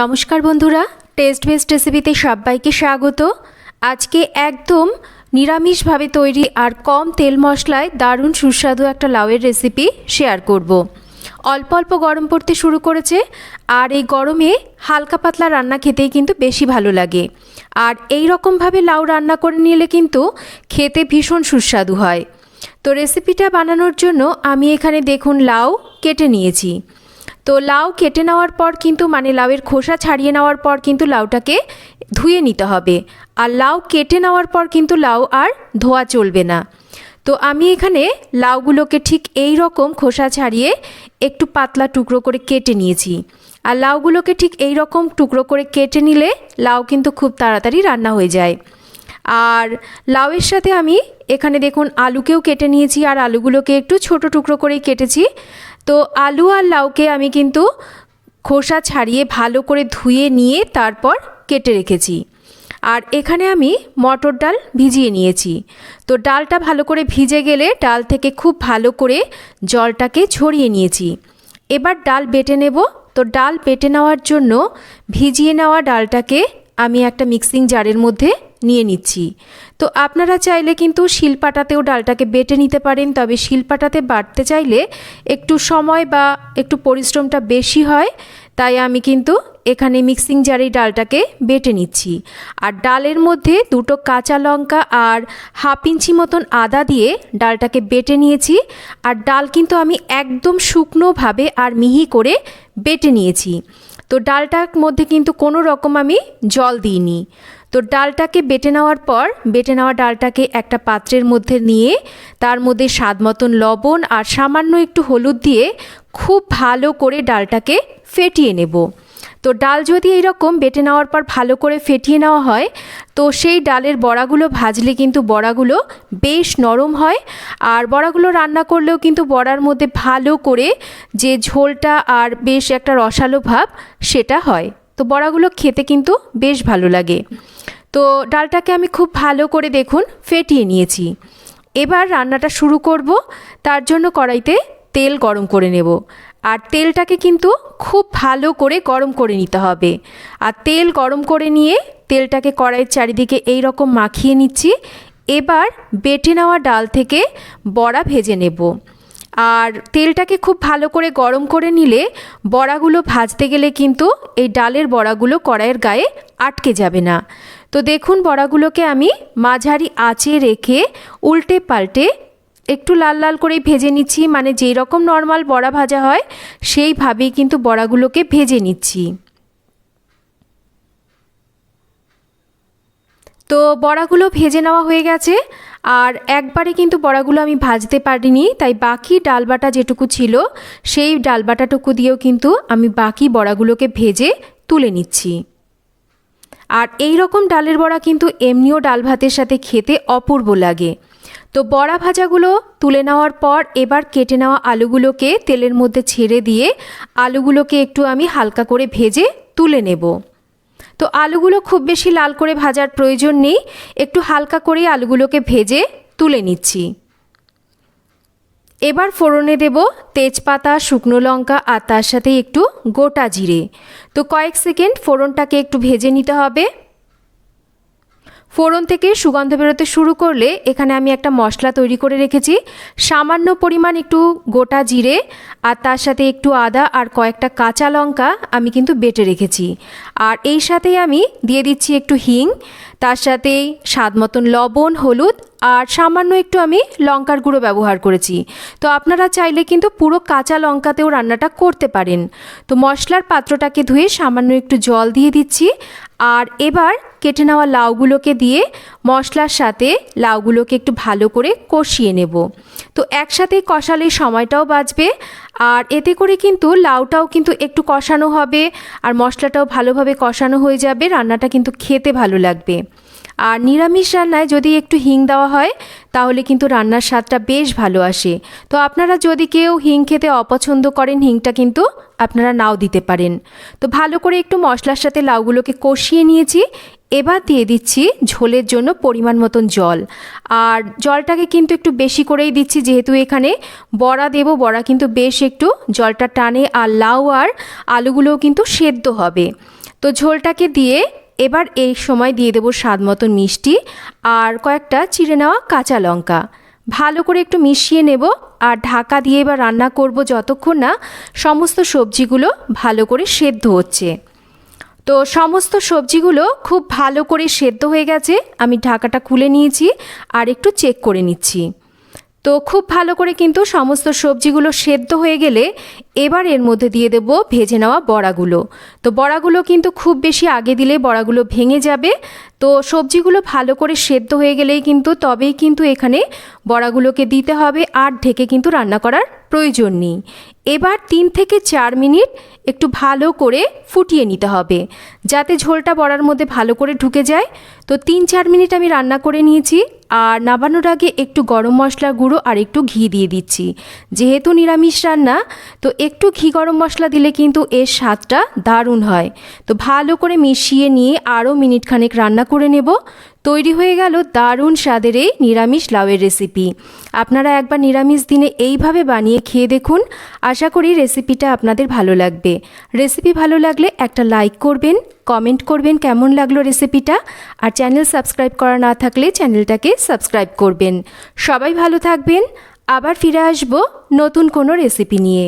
নমস্কার বন্ধুরা test best রেসিপিতে সবাইকে স্বাগত। আজকে একদম নিরামিষভাবে তৈরি আর কম তেল মশলায় দারুণ সুস্বাদু একটা লাউয়ের রেসিপি শেয়ার করব। অল্প অল্প গরম পড়তে শুরু করেছে আর এই গরমে হালকা পাতলা রান্না খেতেই কিন্তু বেশি ভালো লাগে। আর এই রকমভাবে লাউ রান্না করে নিলে কিন্তু খেতে ভীষণ সুস্বাদু হয়। তো রেসিপিটা বানানোর জন্য আমি এখানে দেখুন লাউ কেটে নিয়েছি। তো লাউ কেটে নেওয়ার পর কিন্তু মানে লাউয়ের খোসা ছাড়িয়ে নেওয়ার পর কিন্তু লাউটাকে ধুয়ে নিতে হবে। আর লাউ কেটে নেওয়ার পর কিন্তু লাউ আর ধোয়া চলবে না। তো আমি এখানে লাউগুলোকে ঠিক এই রকম খোসা ছাড়িয়ে একটু পাতলা টুকরো করে কেটে নিয়েছি। আর লাউগুলোকে ঠিক এই রকম টুকরো করে কেটে নিলে লাউ কিন্তু খুব তাড়াতাড়ি রান্না হয়ে যায়। আর লাউয়ের সাথে আমি এখানে দেখুন, আলুকেও কেটে নিয়েছি। আর আলুগুলোকে একটু ছোট টুকরো করেই কেটেছি। তো আলু আর লাউকে আমি কিন্তু খোসা ছাড়িয়ে ভালো করে ধুয়ে নিয়ে তারপর কেটে রেখেছি। আর এখানে আমি মটর ডাল ভিজিয়ে নিয়েছি। তো ডালটা ভালো করে ভিজে গেলে ডাল থেকে খুব ভালো করে জলটাকে ছড়িয়ে নিয়েছি। এবার ডাল বেটে নেব। তো ডাল বেটে নেওয়ার জন্য ভিজিয়ে নেওয়া ডালটাকে আমি একটা মিক্সিং জারের মধ্যে নিয়ে নিচ্ছি। তো আপনারা চাইলে কিন্তু শিলপাটাতেও ডালটাকে বেটে নিতে পারেন, তবে শিলপাটাতে বাটতে চাইলে একটু সময় বা একটু পরিশ্রমটা বেশি হয়, তাই আমি কিন্তু এখানে মিক্সিং জারেই ডালটাকে বেটে নিচ্ছি। আর ডালের মধ্যে দুটো কাঁচা লঙ্কা আর হাফ ইঞ্চি মতন আদা দিয়ে ডালটাকে বেটে নিয়েছি, আর ডাল কিন্তু আমি একদম শুকনোভাবে আর মিহি করে বেটে নিয়েছি। তো ডালটার মধ্যে কিন্তু কোনো রকম আমি জল দিইনি। তো ডালটাকে বেটে নেওয়ার পর, বেটে নেওয়া ডালটাকে একটা পাত্রের মধ্যে নিয়ে তার মধ্যে স্বাদ মতন লবণ আর সামান্য একটু হলুদ দিয়ে খুব ভালো করে ডালটাকে ফেটিয়ে নেব। তো ডাল যদি এইরকম বেটে নেওয়ার পর ভালো করে ফেটিয়ে নেওয়া হয়, তো সেই ডালের বড়াগুলো ভাজলে কিন্তু বড়াগুলো বেশ নরম হয়। আর বড়াগুলো রান্না করলেও কিন্তু বড়ার মধ্যে ভালো করে যে ঝোলটা আর বেশ একটা রসালো ভাব সেটা হয়। তো বড়াগুলো খেতে কিন্তু বেশ ভালো লাগে। তো ডালটাকে আমি খুব ভালো করে দেখুন, ফেটিয়ে নিয়েছি। এবার রান্নাটা শুরু করব, তার জন্য কড়াইতে তেল গরম করে নেব। আর তেলটাকে কিন্তু খুব ভালো করে গরম করে নিতে হবে। আর তেল গরম করে নিয়ে তেলটাকে কড়াইয়ের চারিদিকে এই রকম মাখিয়ে নিচ্ছি। এবার বেটে নেওয়া ডাল থেকে বড়া ভেজে নেব। আর তেলটাকে খুব ভালো করে গরম করে নিলে বড়াগুলো ভাজতে গেলে কিন্তু এই ডালের বড়াগুলো কড়াইয়ের গায়ে আটকে যাবে না। তো দেখুন বড়াগুলোকে আমি মাঝারি আঁচে রেখে উল্টে পাল্টে একটু লাল লাল করে ভেজে নিচ্ছি মানে যেই রকম নর্মাল বড়া ভাজা হয়, সেইভাবেই কিন্তু বড়াগুলোকে ভেজে নিচ্ছি। তো বড়াগুলো ভেজে নেওয়া হয়ে গেছে, আর একবারে কিন্তু বড়াগুলো আমি ভাজতে পারিনি, তাই বাকি ডালবাটা যেটুকু ছিল, সেই ডালবাটাটুকু দিয়েও কিন্তু আমি বাকি বড়াগুলোকে ভেজে তুলে নিচ্ছি। আর এই রকম ডালের বড়া কিন্তু এমনিও ডাল ভাতের সাথে খেতে অপূর্ব লাগে। তো বড়া ভাজাগুলো তুলে নেওয়ার পর এবার কেটে নেওয়া আলুগুলোকে তেলের মধ্যে ছেড়ে দিয়ে আলুগুলোকে একটু আমি হালকা করে ভেজে তুলে নেব। তো আলুগুলো খুব বেশি লাল করে ভাজার প্রয়োজন নেই, একটু হালকা করে আলুগুলোকে ভেজে তুলে নিচ্ছি। এবার ফোড়নে দেব তেজপাতা, শুকনো লঙ্কা আর তার সাথে একটু গোটা জিরে। তো কয়েক সেকেন্ড ফোড়নটাকে একটু ভেজে নিতে হবে। ফোড়ন থেকে সুগন্ধ বেরোতে শুরু করলে এখানে আমি একটা মশলা তৈরি করে রেখেছি। সামান্য পরিমাণ একটু গোটা জিরে আর তার সাথে একটু আদা আর কয়েকটা কাঁচা লঙ্কা আমি কিন্তু বেটে রেখেছি। আর এই সাথেই আমি দিয়ে দিচ্ছি একটু হিং, তার সাথে স্বাদ মতন লবণ, হলুদ আর সামান্য একটু আমি লঙ্কার গুঁড়ো ব্যবহার করেছি। তো আপনারা চাইলে কিন্তু পুরো কাঁচা লঙ্কাতেও রান্নাটা করতে পারেন। তো মশলার পাত্রটাকে ধুয়ে সামান্য একটু জল দিয়ে দিচ্ছি। আর এবার কেটে নেওয়া লাউগুলোকে দিয়ে মশলার সাথে লাউগুলোকে একটু ভালো করে কষিয়ে নেব। তো একসাথে কষালে সময়টাও বাঁচবে আর এতে করে কিন্তু লাউটাও কিন্তু একটু কষানো হবে আর মশলাটাও ভালোভাবে কষানো হয়ে যাবে, রান্নাটা কিন্তু খেতে ভালো লাগবে। আর নিরামিষ রান্নায় যদি একটু হিং দেওয়া হয়, তাহলে কিন্তু রান্নার স্বাদটা বেশ ভালো আসে। তো আপনারা যদি কেউ হিং খেতে অপছন্দ করেন, হিংটা কিন্তু আপনারা নাও দিতে পারেন। তো ভালো করে একটু মশলার সাথে লাউগুলোকে কষিয়ে নিয়েছি। এবার দিয়ে দিচ্ছি ঝোলের জন্য পরিমাণ মতন জল। আর জলটাকে কিন্তু একটু বেশি করেই দিচ্ছি, যেহেতু এখানে বড়া দেব, বড়া কিন্তু বেশ একটু জলটা টানে আর লাউ আর আলুগুলোও কিন্তু সেদ্ধ হবে। তো ঝোলটাকে দিয়ে এবার এই সময় দিয়ে দেবো স্বাদ মতন মিষ্টি আর কয়েকটা চিড়ে নেওয়া কাঁচা লঙ্কা। ভালো করে একটু মিশিয়ে নেব আর ঢাকা দিয়ে এবার রান্না করব যতক্ষণ না সমস্ত সবজিগুলো ভালো করে সেদ্ধ হচ্ছে। তো সমস্ত সবজিগুলো খুব ভালো করে সেদ্ধ হয়ে গেছে। আমি ঢাকাটা খুলে নিয়েছি আর একটু চেক করে নিচ্ছি। তো খুব ভালো করে কিন্তু সমস্ত সবজিগুলো সেদ্ধ হয়ে গেলে এবার এর মধ্যে দিয়ে দেব ভেজে নেওয়া বড়াগুলো। তো বড়াগুলো কিন্তু খুব বেশি আগে দিলে বড়াগুলো ভেঙে যাবে। তো সবজিগুলো ভালো করে সেদ্ধ হয়ে গেলেই কিন্তু তবেই কিন্তু এখানে বড়াগুলোকে দিতে হবে আর ঢেকে কিন্তু রান্না করার প্রয়োজন নেই। এবার তিন থেকে চার মিনিট একটু ভালো করে ফুটিয়ে নিতে হবে যাতে ঝোলটা বড়ার মধ্যে ভালো করে ঢুকে যায়। তো তিন চার মিনিট আমি রান্না করে নিয়েছি আর নাবানোর আগে একটু গরম মশলা গুঁড়ো আর একটু ঘি দিয়ে দিচ্ছি। যেহেতু নিরামিষ রান্না, তো একটু ঘি গরম মশলা দিলে কিন্তু এর স্বাদটা দারুণ হয়। তো ভালো করে মিশিয়ে নিয়ে আরও মিনিট খানেক রান্না করে নেব। তৈরি হয়ে গেল দারুণ স্বাদের এই নিরামিষ লাউয়ের রেসিপি আপনারা একবার নিরামিষ দিনে এইভাবে বানিয়ে খেয়ে দেখুন। আশা করি রেসিপিটা আপনাদের ভালো লাগবে। রেসিপি ভালো লাগলে একটা লাইক করবেন কমেন্ট করবেন কেমন লাগল রেসিপিটা আর চ্যানেল সাবস্ক্রাইব করা না থাকলে চ্যানেলটাকে সাবস্ক্রাইব করবেন। সবাই ভালো থাকবেন। আবার ফিরে আসব নতুন কোনো রেসিপি নিয়ে।